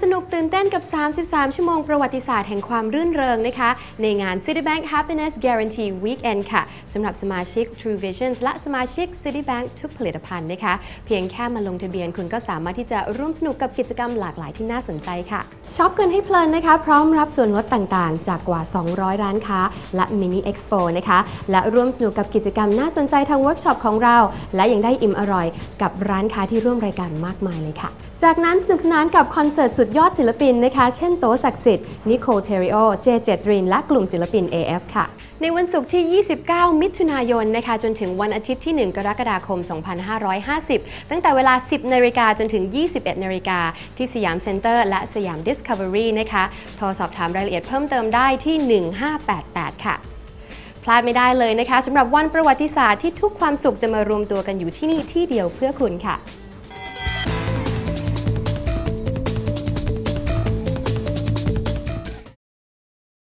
สนุกตื่นเต้นกับ 33 ชั่วโมงประวัติศาสตร์แห่งความรื่นเริงนะคะ ในงาน Citibank Happiness Guarantee Weekend ค่ะสำหรับสมาชิก True Visions และสมาชิก Citibank ทุกผลิตภัณฑ์นะคะ เพียงแค่มาลงทะเบียนคุณก็สามารถที่จะร่วมสนุกกับกิจกรรมหลากหลายที่น่าสนใจค่ะช็อปกันให้เพลินนะคะ พร้อมรับส่วนลดต่างๆ จากกว่า 200 ร้านค้า และมินิเอ็กซ์โปนะคะ และร่วมสนุกกับกิจกรรมน่าสนใจทางเวิร์กช็อปของเรา และยังได้อิ่มอร่อยกับร้านค้าที่ร่วมรายการมากมายเลยค่ะ จากนั้นสนุกสนานกับคอนเสิร์ตสุดยอดศิลปินนะคะ เช่นโตศักดิ์สิทธิ์ นิโคเทริโอ เจเจตริน และกลุ่มศิลปิน AF ค่ะ ในวันศุกร์ที่ 29 มิถุนายนนะคะ จนถึงวันอาทิตย์ที่ 1 กรกฎาคม 2550 ตั้งแต่เวลา 10นาฬิกาจนถึง 21นาฬิกาที่สยามเซ็นเตอร์และสยาม Discovery นะคะ โทรสอบถามรายละเอียดเพิ่มเติมได้ที่ 1588 ค่ะพลาดไม่ได้เลยนะคะสำหรับวันประวัติศาสตร์ที่ทุกความสุขจะมารวมตัวกันอยู่ที่นี่ที่เดียวเพื่อคุณค่ะ